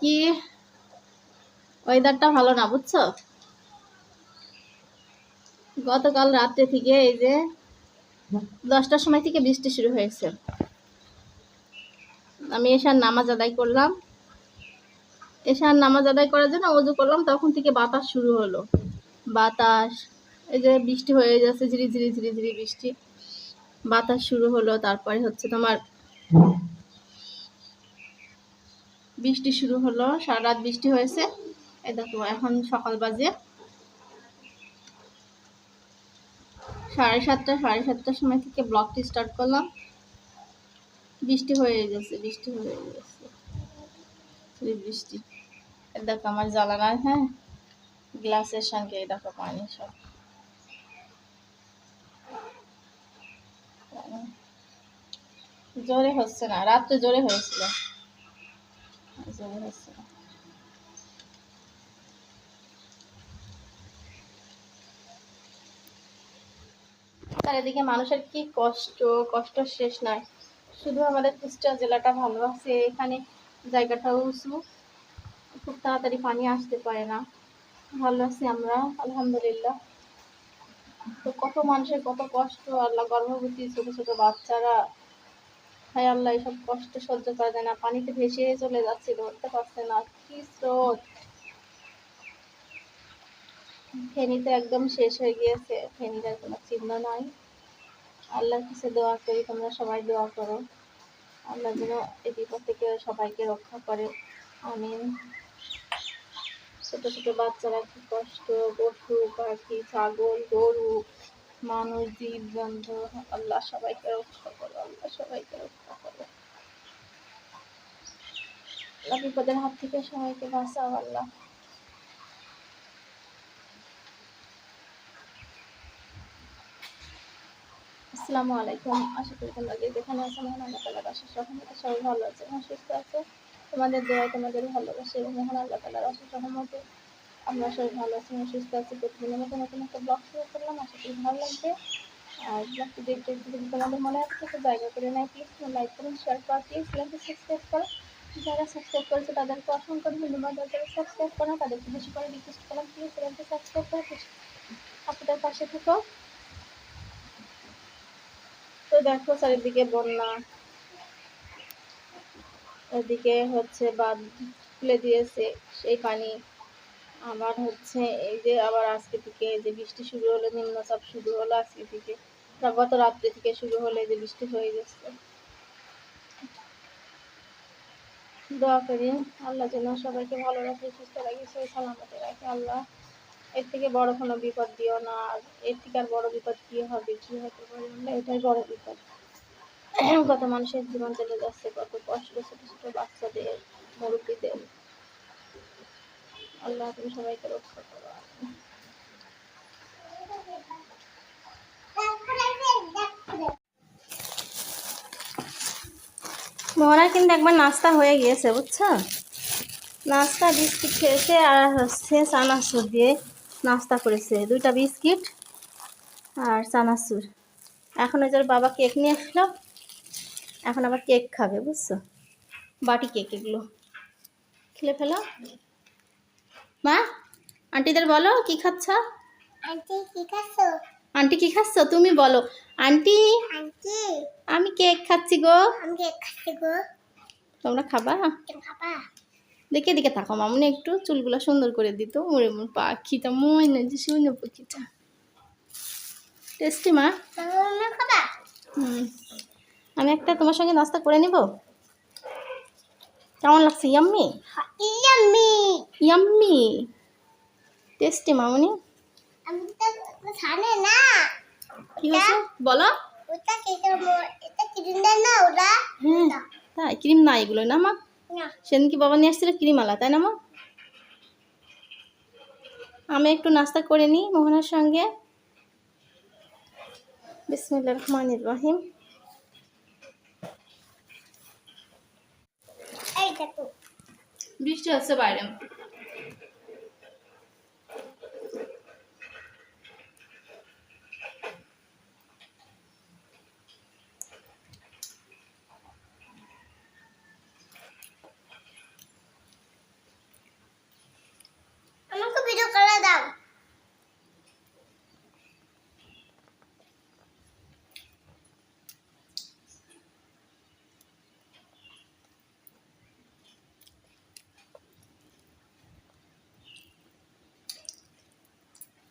কি? ওয়েদারটা ভালো না, বুঝছ? গতকাল রাত্রে থেকে এই যে দশটার সময় থেকে বৃষ্টি শুরু হয়েছে। আমি এসার নামাজ আদায় করলাম। এসার নামাজ আদায় করার জন্য অজু করলাম, তখন থেকে বাতাস শুরু হলো। বাতাস, এই যে বৃষ্টি হয়ে যাচ্ছে ঝিরি ঝিরি ঝিরি ঝিরি বৃষ্টি। বাতাস শুরু হলো, তারপরে হচ্ছে তোমার বৃষ্টি শুরু হলো সারা রাত বৃষ্টি হয়েছে। এই দেখো, এখন সকাল বাজে। সাড়ে সাতটা, সাড়ে সাতটার সময় থেকে ব্লগটি স্টার্ট করলাম। বৃষ্টি হয়ে গেছে, বৃষ্টি হয়ে গেছে। বৃষ্টি। দেখো, আমার জ্বালানা হ্যাঁ গ্লাসের সঙ্গে দেখো পানি সব। জোরে হচ্ছে না রাত্রে জোরে হয়েছিল। জোরে না চারিদিকে মানুষের কি কষ্ট? কষ্ট শেষ নাই। শুধু আমাদের কুষ্টিয়া জেলাটা ভালো আছে। এখানে জায়গাটাও উঁচু। খুব তাড়াতাড়ি পানি আসতে পারে না। ভালো আছি আমরা, আলহামদুলিল্লাহ। তো কত মানুষের কত কষ্ট, আল্লাহ গর্ভবতী ছোট ছোট বাচ্চারা হায় আল্লাহ এসব কষ্ট সহ্য করা যায় না, পানিতে ভেসে চলে যাচ্ছে, ধরতে পারছে না। কি স্রোত? ফেনীতে একদম শেষ হয়ে গিয়েছে। ফেনীর আর কোনো চিহ্ন নাই। আল্লাহর কাছে দোয়া করি, তোমরা সবাই দোয়া করো। আল্লাহ যেন এই বিপদ থেকে সবাইকে রক্ষা করে। আমিন। ছোট ছোট বাচ্চারা কি কষ্ট? পশু, পাখি, ছাগল, গরু, মানুষ জীব জন্তু আল্লাহ সবাইকে রক্ষা করো, আল্লাহ সবাইকে রক্ষা করো। আল্লাহ বিপদের হাত থেকে সবাইকে বাঁচাও, আল্লাহ। আসসালামু আলাইকুম। আশা করি তোমরা যে যেখানে আছো, মহান আল্লাহ তালার অশেষ রহমতে সবাই ভালো আছে, এবং সুস্থ আছে। তোমাদের দোয়া তোমাদের ভালোবাসে এবং মহান আল্লাহ তালার অশেষ রহমতে আমরা সবাই ভালো আছি এবং সুস্থ আছি। প্রতিদিনের মতো নতুন একটা ব্লগ শুরু করলাম। আশা করি ভালো লাগবে। আর তোমাদের মনে আছে তো জায়গা করে নেয় প্লিজ লাইক করুন শেয়ার করা প্লিজ চ্যানেলটি সাবস্ক্রাইব করো যারা সাবস্ক্রাইব করেছে তাদেরকে অসংখ্য ধন্যবাদ। যারা সাবস্ক্রাইব করো তাদেরকে বেশি করে রিকোয়েস্ট করলাম প্লিজ চ্যানেলটি সাবস্ক্রাইব করে আপনাদের পাশে থেকো। তো দেখো চারিদিকে বন্যা। ওদিকে হচ্ছে বাঁধ খুলে দিয়েছে, সেই পানি। আবার হচ্ছে এই যে আবার আজকে থেকে এই যে বৃষ্টি শুরু হলো, নিম্নচাপ শুরু হলো আজকে থেকে। গত রাত্রে থেকে শুরু হলো এই যে বৃষ্টি হয়ে গেছে। দোয়া করি আল্লাহ যেন সবাইকে ভালো রাখে, সুস্থ রাখে সেই সালামতে রাখে। আল্লাহ এর থেকে বড় কোনো বিপদ দিও না, আর এর থেকে আর বড় বিপদ কি হবে, কি হতে পারে? আল্লাহ এটাই বড় বিপদ। কত মানুষের জীবন চলে যাচ্ছে, কত কষ্ট ছোট ছোট বাচ্চাদের, মুরব্বীদের। আল্লাহ তুমি সবাইকে রক্ষা করো। মোহনার কিন্তু একবার নাস্তা হয়ে গিয়েছে, বুঝছ? নাস্তা, বিস্কিট খেয়েছে আর হচ্ছে চানাচুর দিয়ে নাস্তা করেছে। দুইটা বিস্কিট আর চানাচুর। এখন ওই বাবা কেক নিয়ে আসলো। এখন আবার কেক খাবে, বুঝছ? বাটি কেক এগুলো। খেলে ফেলো? মা আন্টিদের বলো কি খাচ্ছ? আন্টি কি খাচ্ছো? আন্টি কি খাচ্ছ? তুমি বলো। Aunty aunty. আমি কেক খাচ্ছি গো। আমি কেক খাচ্ছি গো। তোমরা খাবা? খাবা? দেখে দেখে থাকো মামনি একটু চুলগুলো সুন্দর করে দিত। মরে মরে পাখিটা মনে যে সুন্দর পাখিটা। টেস্টি মা। খাবা? হুম। আমি একটা তোমার সঙ্গে নাস্তা করে নিব? কেমন লাগছে? ইয়াম্মি ইয়াম্মি ইয়াম্মি টেস্টি মামনি। আমি তো জানে না। কি হয়েছে? বলো। ওটা কি এটা কিরিন্ডার না ওটা হ্যাঁ তাই ক্রিম না এগুলো না মা? না। সেদিন কি বাবা নিয়ে আসছিল ক্রিম আলা তাই না মা? আমি একটু নাস্তা করে নিই মোহনার সঙ্গে। বিসমিল্লা রহমান রহিম এই দেখো বৃষ্টি হচ্ছে বাইরে।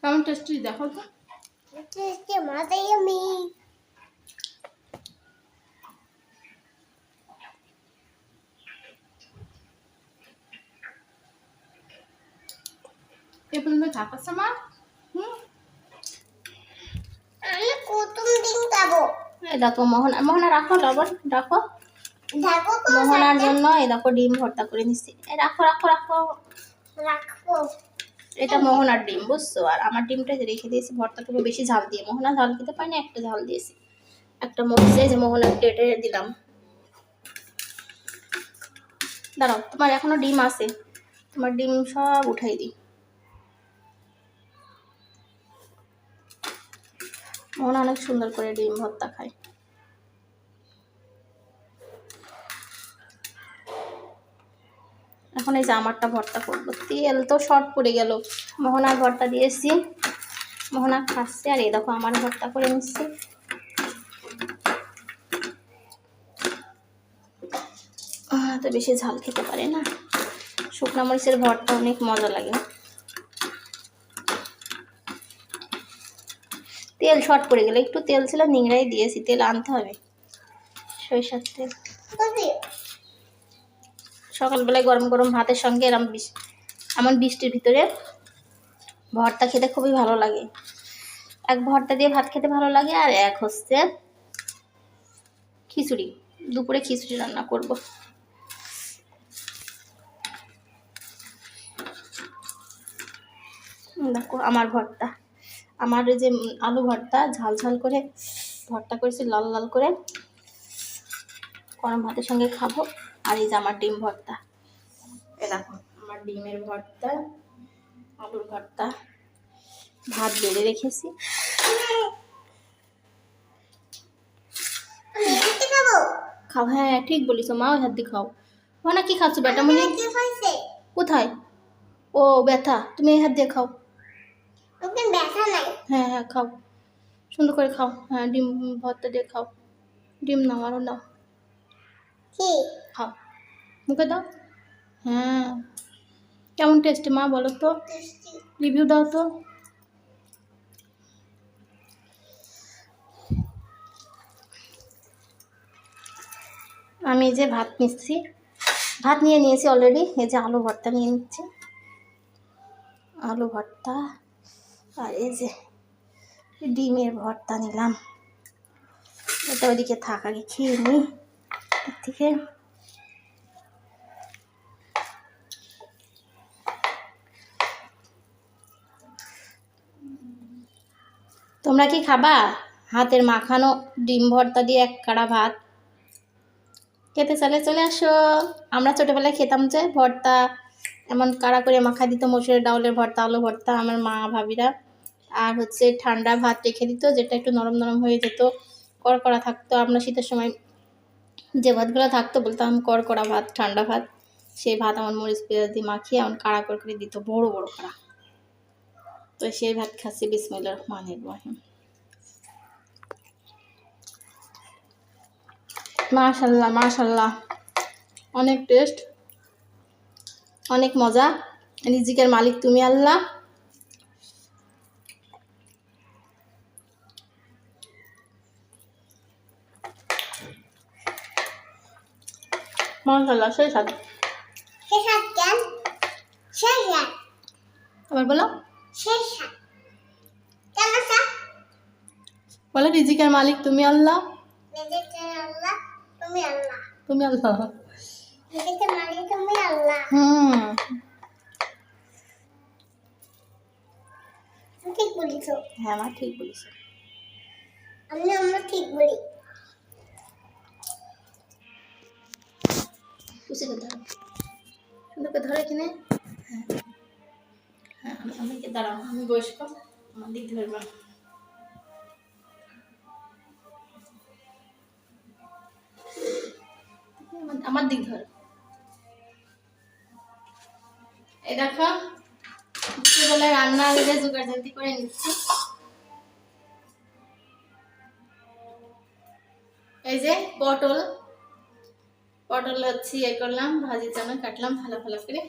কেমন টেস্টি দেখো তো। টেস্টি এ পর্যন্ত থাকাচ্ছে মা? হুম। আমি প্রথম দিন খাব। এই দেখো মোহনা মোহনা রাখো লবণ রাখো। মোহনার জন্য এই দেখো ডিম ভর্তা করে নিচ্ছি। রাখো রাখো রাখো। রাখব। এটা মোহনার ডিম, বুঝছ? আর আমার ডিমটা রেখে দিয়েছি, ভর্তা পুরো বেশি ঝাল দিয়ে। মোহনা ঝাল খেতে পাই না একটা ঝাল দিয়েছি। একটা মরিচে যে মোহনার টেটে দিলাম। দাঁড়াও, তোমার এখনও ডিম আছে? তোমার ডিম সব উঠাই দিই। মোহনা অনেক সুন্দর করে ডিম ভর্তা খায়। এখন এই যে আমারটা ভর্তা করব। তেল তো শর্ট পড়ে গেল। মোহনার ভর্তা দিয়েছি। মোহনা খাচ্ছে। আর এই দেখো, আমার ভর্তা করে নিচ্ছি। তো বেশি ঝাল খেতে পারে না। শুকনো মরিচের ভর্তা অনেক মজা লাগে। তেল শর্ট পড়ে গেল। একটু তেল ছিল, নিংড়াই দিয়েছি। তেল আনতে হবে। সরিষার তেল। সকালবেলায় গরম গরম ভাতের সঙ্গে এরম এমন বৃষ্টির ভিতরে ভর্তা খেতে খুবই ভালো লাগে। এক ভর্তা দিয়ে ভাত খেতে ভালো লাগে আর এক হচ্ছে খিচুড়ি। দুপুরে খিচুড়ি রান্না করব। দেখো আমার ভর্তা। আমার যে আলু ভর্তা, ঝাল ঝাল করে ভর্তা করেছি, লাল লাল করে। গরম ভাতের সঙ্গে খাব। আর এই যে আমার ডিম ভর্তা। দেখো, আমার ডিমের ভর্তা, আলুর ভর্তা, ভাত বেড়ে রেখেছি। খাও হ্যাঁ ঠিক বলিস মা, ওই হাত দিয়ে খাও। না, কি খাচ্ছ বেটা মনে? কোথায়? ও, ব্যথা, তুমি এই হাত দিয়ে খাও। হ্যাঁ হ্যাঁ খাও। সুন্দর করে খাও। হ্যাঁ ডিম, ভর্তা দিয়ে খাও। ডিম নাও আরও নাও। কি? খাও। মুখে দাও। হ্যাঁ কেমন টেস্টি মা বলো তো? রিভিউ দাও তো। আমি যে ভাত নিচ্ছি। ভাত নিয়ে নিয়েছি অলরেডি এই যে আলু ভর্তা নিয়ে নিচ্ছি। আলু ভর্তা আর এই যে ডিমের ভর্তা নিলাম। এটা ওইদিকে থাক আগে খেয়ে নিই থেকে তোমরা কি খাবা? হাতের মাখানো ডিম ভর্তা দিয়ে এক কাড়া ভাত। খেতে চলে চলে আসো। আমরা ছোটোবেলায় খেতাম যে ভর্তা, এমন কাড়া করে মাখা দিত, মসুরের ডাউলের ভর্তা আলু ভর্তা, আমার মা, ভাবিরা। আর হচ্ছে ঠান্ডা ভাত রেখে দিত, যেটা একটু নরম নরম হয়ে যেত, কড়কড়া থাকতো। আমরা শীতের সময় যে ভাতগুলো থাকতো বলতাম কড়কড়া ভাত, ঠান্ডা ভাত, সেই ভাত আমার মরিচ পেঁয়াজ দিয়ে মাখিয়ে এমন কাড়া করে করে দিত, বড় বড় কাড়া। তো সেই ভাত খাচ্ছি বিসমিল্লা রহমানির রহিম মাশাল্লাহ মাশাল্লাহ। অনেক টেস্ট, অনেক মজা। রিজিকের মালিক তুমি আল্লাহ। মাশাল্লাহ সেই স্বাদ। শেষ হাত কেন? শেষ হাত আবার বলো। শেষ হাত কেন স্যার? বলো রিজিকের মালিক তুমি আল্লাহ। নিজেকে আল্লাহ তুমি আল্লাহ। তুমি আল্লাহ। নিজেকে মালিক তুমি আল্লাহ। হুম। ঠিক বলিছো। হ্যাঁ মা ঠিক বলিস আমি আমরা ঠিক বলি। করে ধরো। সুন্দর করে ধরে কিনে হ্যাঁ। হ্যাঁ আমি আমাকে দাঁড়াও, আমি বয়স্ক, আমার দিক ধরবা আমার দিক ধর। এই দেখো দুপুরবেলা রান্না আগে জোগাড় জানতি করে নিচ্ছি। এই যে, পটল। পটল হচ্ছে ইয়ে করলাম ভাজির জন্য কাটলাম ভালো ভালো করে।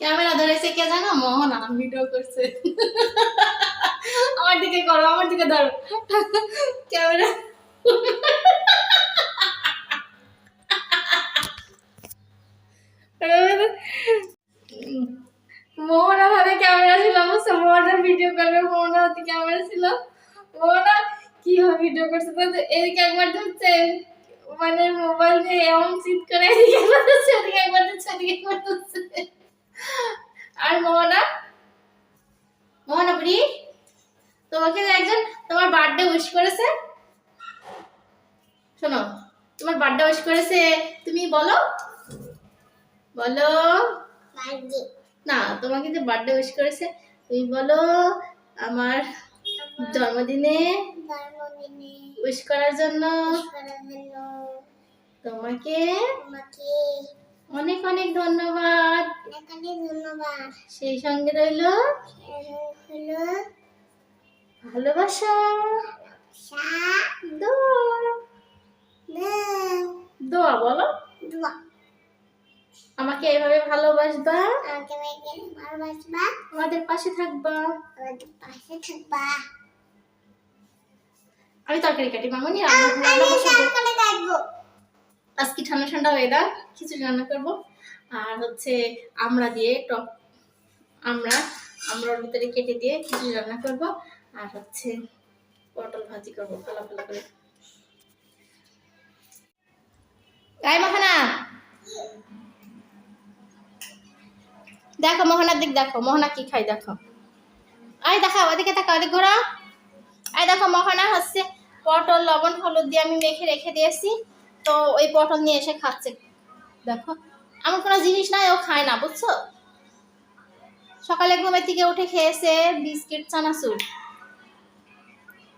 ক্যামেরা ধরেছে কে জানো? মোহন, ভিডিও করছে। আমার দিকে করো, আমার দিকে ধরো। ক্যামেরা। মোহনার হাতে ক্যামেরা ছিল, বুঝছ? মোহনার ভিডিও করবে মোহনার হাতে ক্যামেরা ছিল। মোহনা কি ভিডিও করছে? তো এদিকে একবার ধরছে মানে মোবাইল দিয়ে এমন চিৎ করে এদিকে একবার ধরছে একবার ধরছে একবার ধরছে আর মোহনা? তোমাকে একজন তোমার বার্থডে উইশ করেছে? শোনো, তোমার বার্থডে উইশ করেছে, তুমি বলো। বলো। বাজি না তোমাকে যে বার্থডে উইশ করেছে তুমি বলো আমার জন্মদিনে উইশ করার জন্য। তোমাকে অনেক অনেক ধন্যবাদ। ধন্যবাদ সেই সঙ্গে রইল ভালোবাসা। দোয়া বলো। দোয়া। আমাকে এইভাবে ভালোবাসবা? আমাকে মেয়েকে ভালোবাসবা? আমাদের পাশে থাকবা। আমাদের পাশে থাকবা। আমি তরকারি কাটি মামনি আজকে ঠান্ডা ঠান্ডা ওয়েদার খিচুড়ি রান্না করব। আর হচ্ছে আমরা দিয়ে টক আমরা আমরার ভিতরে কেটে দিয়ে খিচুড়ি রান্না করব। আর হচ্ছে পটল ভাজি করব পালা পালা করে। গায়ে মাখানা দেখো, মোহনার দিক দেখো, মোহনা কি খাই দেখো। আয় দেখো, ওদিকে দেখো ওদিক ঘোরা। আয় দেখো, মোহনা হচ্ছে পটল, লবণ, হলুদ দিয়ে আমি মেখে রেখে দিয়েছি। তো ওই পটল নিয়ে এসে খাচ্ছে। দেখো, এমন কোনো জিনিস নাই, ও খায় না, বুঝছ? সকালে ঘুমের থেকে উঠে খেয়েছে বিস্কিট, চানাচুর।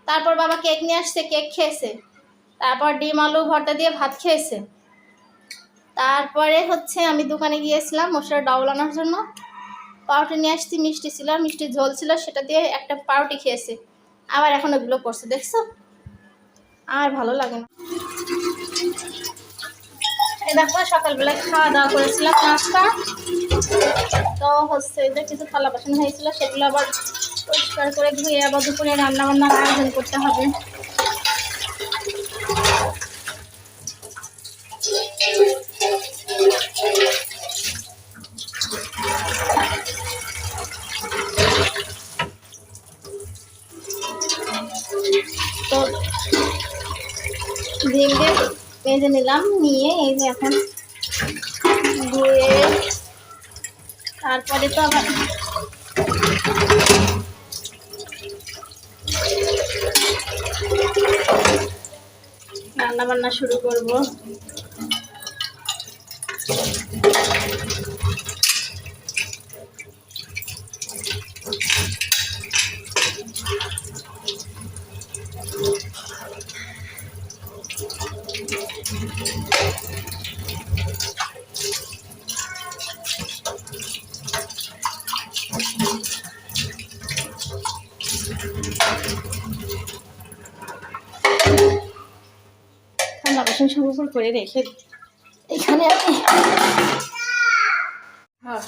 তারপর বাবা কেক নিয়ে আসছে, কেক খেয়েছে। তারপর ডিম, আলু, ভর্তা দিয়ে ভাত খেয়েছে। তারপরে হচ্ছে আমি দোকানে গিয়েছিলাম মশলার ডাউল আনার জন্য। পাউরুটি নিয়ে আসছি, মিষ্টি ছিল, মিষ্টি ঝোল ছিল, সেটা দিয়ে একটা পাউটি খেয়েছে। আবার এখন ওগুলো করছে, দেখছ? আর ভালো লাগে না। দেখো, সকালবেলা খাওয়া দাওয়া করেছিলাম, নাস্তা। তো হচ্ছে যে কিছু থালা বাসন হয়েছিল, সেগুলো আবার পরিষ্কার করে ধুয়ে আবার দুপুরে রান্না বান্নার আয়োজন করতে হবে। ভেজে নিলাম নিয়ে এই যে এখন ধুয়ে তারপরে তো আবার রান্না বান্না শুরু করব ঠান্ডা বাসন সব করে রেখে এখানে আমি হ্যাঁ।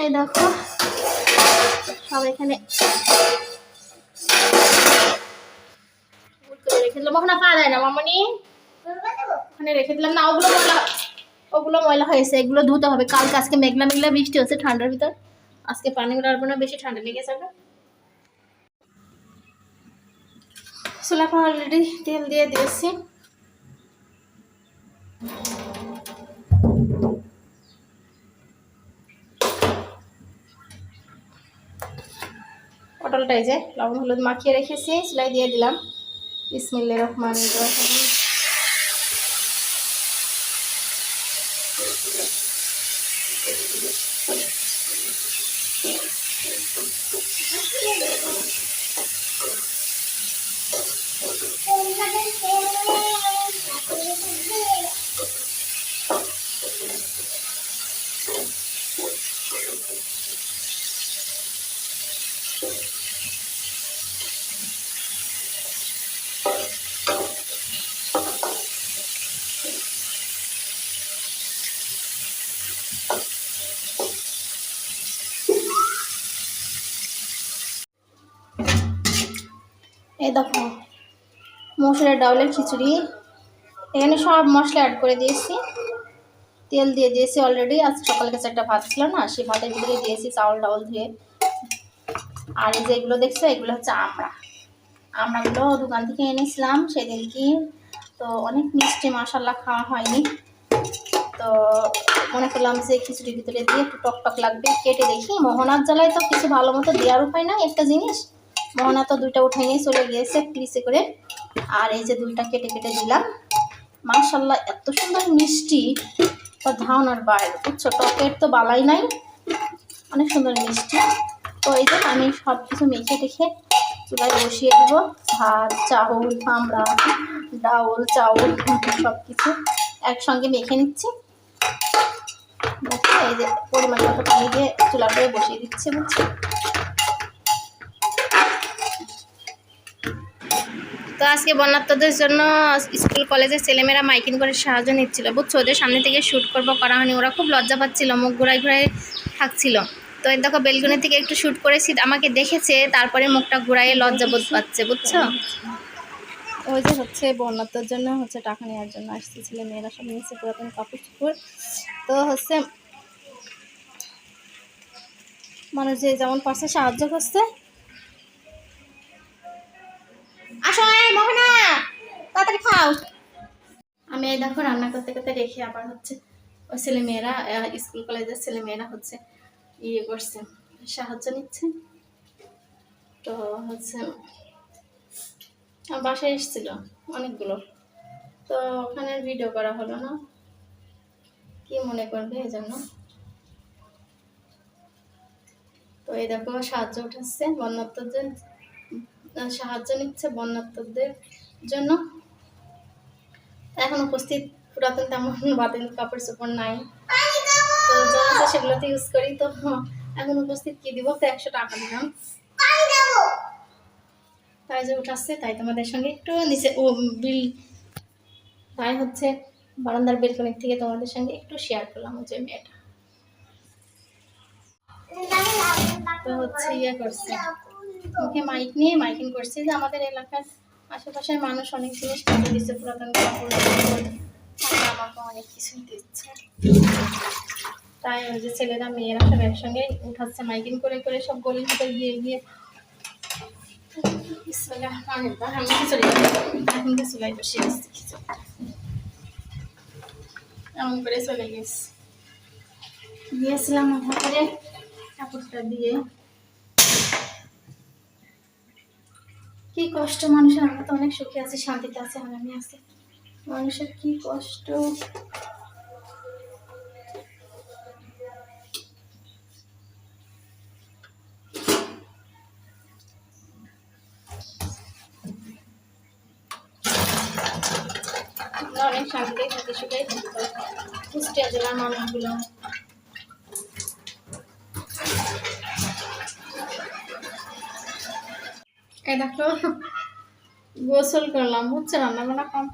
এই দেখো। সব এখানে রেখে দিলাম। ওখানে পা না মামনি। ওখানে রেখে দিলাম। না ওগুলো ময়লা ওগুলো ময়লা হয়েছে। এগুলো ধুতে হবে। কালকে আজকে মেঘলা মেঘলা বৃষ্টি হচ্ছে ঠান্ডার ভিতর। আজকে পানি রাখব না বেশি ঠান্ডা লেগে যাবে চুলাটা অলরেডি তেল দিয়ে দিয়েছি। পটলটাই যে লবণ হলুদ মাখিয়ে রেখেছি, সেলাই দিয়ে দিলাম। ইসমিল্লা রহমান রহিম। এই দেখো, মসুরের ডাউলের খিচুড়ি। এখানে সব মশলা অ্যাড করে দিয়েছি। তেল দিয়ে দিয়েছি অলরেডি আজ সকাল কাছে একটা ভাত ছিল না, সেই ভাতের ভিতরে দিয়েছি চাউল, ডাউল ধুয়ে। আর এই যে এগুলো দেখছ, এগুলো হচ্ছে আমড়া আমড়াগুলো দোকান থেকে এনেছিলাম সেদিন কি তো অনেক মিষ্টি মশাল্লা খাওয়া হয়নি। তো মনে করলাম যে খিচুড়ির ভিতরে দিয়ে একটু টক টক লাগবে। কেটে দেখি। মোহনার জ্বালায় তো কিছু ভালো মতো দেওয়ার উপায় না একটা জিনিস। মোহনা তো দুইটা উঠে নিয়ে চলে গিয়েছে পিসে করে। আর এই যে দুইটা কেটে কেটে দিলাম। মাশাল্লাহ এত সুন্দর মিষ্টি। তা ধারণার বাইরে বুঝছ? টকের তো বালাই নাই। অনেক সুন্দর মিষ্টি। তো এই যে আমি সব কিছু মেখে টেখে চুলায় বসিয়ে দেবো। ভাত, চাউল, আমরা, ডাউল, চাউল সব কিছু একসঙ্গে মেখে নিচ্ছি। এই যে পরিমাণ মতো পানি দিয়ে চুলাটায় বসিয়ে দিচ্ছি, বুঝছ? তো আজকে বন্যাত্মদের জন্য স্কুল, কলেজের ছেলেমেয়েরা মাইকিং করে সাহায্য নিচ্ছিল, বুঝছ? ওদের সামনে থেকে শ্যুট করব, করা হয়নি। ওরা খুব লজ্জা পাচ্ছিল, মুখ ঘুরাই ঘুরাই থাকছিল। তো এই দেখো, বেলগুনি থেকে একটু শ্যুট করেছি, আমাকে দেখেছে, তারপরে মুখটা ঘুরাইয়ে লজ্জা বোধ পাচ্ছে, বুঝছ? ওই যে হচ্ছে বন্যাত্মর জন্য হচ্ছে টাকা নেওয়ার জন্য আসছে ছেলে মেয়েরা সব নিয়েছে পুরাতন কাপড় চোপড় তো হচ্ছে মানুষ যে যেমন পারছে সাহায্য করছে আসো মোহনা তাড়াতাড়ি খাও। আমি এই দেখো রান্না করতে করতে রেখে আবার হচ্ছে ওই ছেলে মেয়েরা স্কুল কলেজের ছেলে মেয়েরা হচ্ছে ইয়ে করছে সাহায্য নিচ্ছে। তো হচ্ছে বাসায় এসেছিল অনেকগুলো। তো ওখানে ভিডিও করা হলো না। কি মনে করবে এই জন্য? তো এই দেখো সাহায্য উঠাচ্ছে বন্যাত্মদের আহ, সাহায্য নিচ্ছে বন্যাত্মদের জন্য। এখন উপস্থিত পুরাতন তেমন বাতিল কাপড় চোপড় নাই। তো যা সেগুলোতে ইউজ করি। তো এখন উপস্থিত কি দিব? তো একশো টাকা দিলাম। তাই যে উঠাচ্ছে, তাই তোমাদের সঙ্গে একটু নিচে ও বিল, তাই হচ্ছে বারান্দার বেলকনির থেকে তোমাদের সঙ্গে একটু শেয়ার করলাম যে মেয়েটা। তো হচ্ছে ইয়ে করছে। মুখে মাইক নিয়ে মাইকিং করছি যে আমাদের এলাকার আশেপাশের মানুষ অনেক জিনিস কিনে দিচ্ছে, পুরাতন আমাকে অনেক কিছুই দিচ্ছে। তাই ওই যে ছেলেরা, মেয়েরা সব একসঙ্গে উঠাচ্ছে মাইকিং করে করে সব গলির ভিতরে গিয়ে গিয়ে। এখন এমন করে চলে গেছি। দিয়েছিলাম আমার কাপড়টা দিয়ে। কি কষ্ট, মানুষের, আমরা তো অনেক সুখে আছি, শান্তিতে আছে আমি আছি। মানুষের কি কষ্ট? অনেক শান্তিতে থাকি সুখেই থাকি। কুষ্টিয়া জেলার মানুষগুলো। এই দেখো, গোসল করলাম, বুঝছ? রান্নাবান্না কম,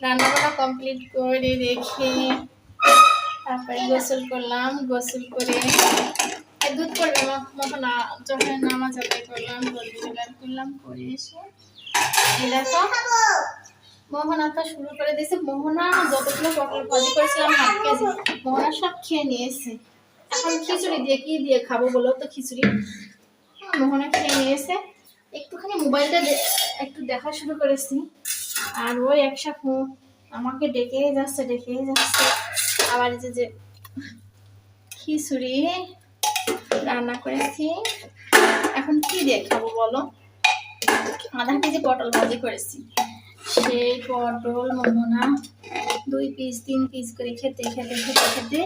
রান্নাবান্না কমপ্লিট করে রেখে তারপরে গোসল করলাম, গোসল করে দুধ করবে মতন যখন নামাজ আদায় করলাম করলাম, করে এসে এই দেখো, মোহনা তো শুরু করে দিয়েছে। মোহনা যতগুলো পটল ভাজি করেছিলাম মোহনা সব খেয়ে নিয়েছে। এখন খিচুড়ি দিয়ে কি দিয়ে খাব বলো তো খিচুড়ি? মোহনা খেয়ে নিয়েছে। একটুখানি মোবাইলটা একটু দেখা শুরু করেছি। আর ওই একসাথ আমাকে ডেকে যাচ্ছে ডেকে যাচ্ছে। আবার যে যে খিচুড়ি রান্না করেছি। এখন কি দিয়ে খাব বলো? আধা কেজি পটল ভাজি করেছি। সেই পটল, মোহনা, দুই পিস তিন পিস করে খেতে খেতে খেতে খেতে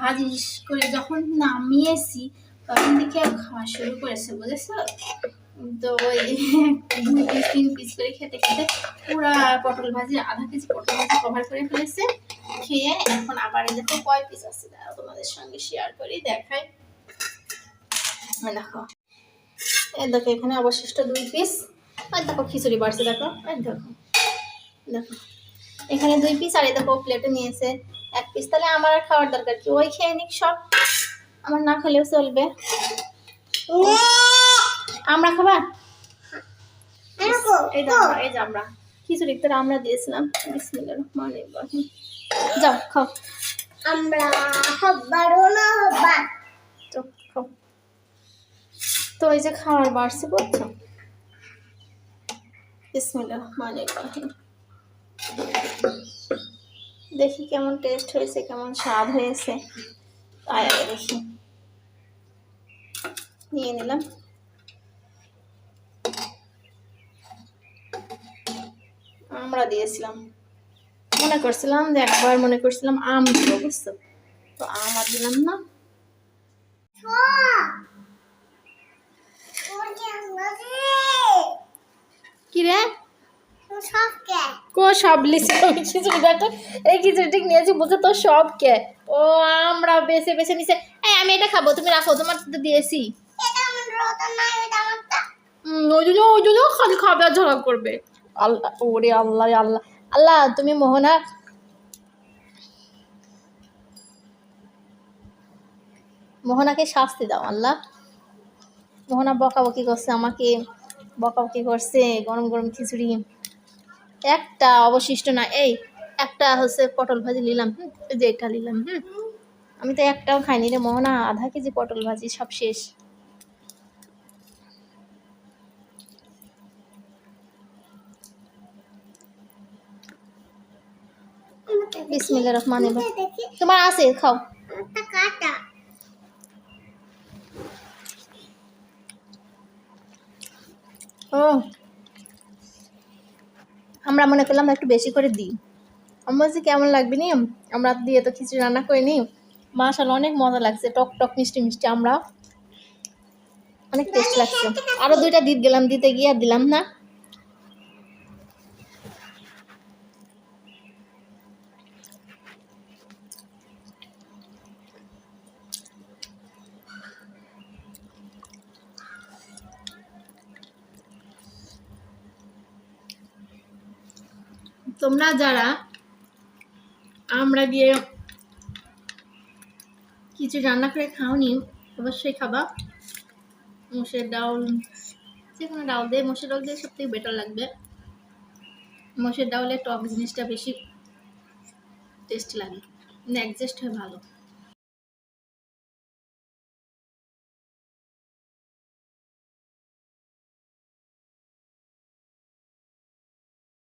ভাজি করে যখন নামিয়েছি, তখন থেকে খাওয়া শুরু করেছে, বুঝেছ? তো ওই দুই পিস তিন পিস করে খেতে খেতে পুরা পটল ভাজি, আধা কেজি পটল ভাজি কভার করে ফেলেছে। খেয়ে এখন আবার দেখো কয় পিস আছে? দাঁড়াও, তোমাদের সঙ্গে শেয়ার করি, দেখাই। দেখো, এই দেখো, এখানে অবশিষ্ট দুই পিস আর দেখো, খিচুড়ি বাড়ছে, দেখো, এই দেখো। দেখো, এখানে দুই পিস আর এই দেখো প্লেটে নিয়েছে এক পিস তাহলে আমার আর খাওয়ার দরকার কি? ওই খেয়ে নিক সব। আমার না খেলেও চলবে। আমরা খাবা? এই এই খিচুড়ি তোরা আমরা দিয়েছিলাম। বিসমিল্লাহির রহমানির রহিম। যাও খাও। আমরা হব্বার না হব্বা তো খাও। তো এই যে খাবার বাড়ছে বুঝছ? বিসমিল্লাহির রহমানির রহিম। দেখি কেমন টেস্ট হয়েছে কেমন স্বাদ হয়েছে। তাই আগে দেখি। নিয়ে নিলাম। আমরা দিয়েছিলাম। মনে করছিলাম যে একবার মনে করছিলাম আম দিব বুঝছ? তো আম আর দিলাম না। কি রে? কো সব লিখছি খিচুড়ি দেখো। এই খিচুড়ি নিয়েছি বলছে তো সব কে? ও আমরা বেছে বেছে নিছে। এই আমি এটা খাব তুমি রাখো তোমার তো দিয়েছি। ওই জন্য ওই জন্য খালি খাবে আর ঝগড়া করবে। আল্লাহ ওরে আল্লাহ আল্লাহ। আল্লাহ, তুমি মোহনা। মোহনাকে শাস্তি দাও, আল্লাহ। মোহনা বকাবকি করছে, আমাকে বকাবকি করছে, গরম গরম খিচুড়ি। একটা অবশিষ্ট না, এই একটা হচ্ছে পটল ভাজি নিলাম, হুম, এই যে এটা নিলাম, হুম। আমি তো একটাও খাইনি রে মোহনা, আধা কেজি পটল ভাজি, সব শেষ। রহমান তোমার আছে খাও। কাটা। ও। আমরা মনে করলাম একটু বেশি করে দিই। আমি বলছি কেমন লাগবে নি? আমরা দিয়ে তো খিচুড়ি রান্না করিনি। মাশাল অনেক মজা লাগছে। টক টক মিষ্টি মিষ্টি আমরা। অনেক টেস্ট লাগছে। আরও দুইটা দিতে গেলাম দিতে গিয়ে দিলাম না। তোমরা যারা আমরা দিয়ে কিছু রান্না করে খাওনি, অবশ্যই খাবা। মোষের ডাউল যে কোনো ডাউল দিয়ে মোষের ডাউল দিয়ে সব থেকে বেটার লাগবে। মোষের ডাউলে টক জিনিসটা বেশি টেস্ট লাগে মানে অ্যাডজাস্ট হয় ভালো।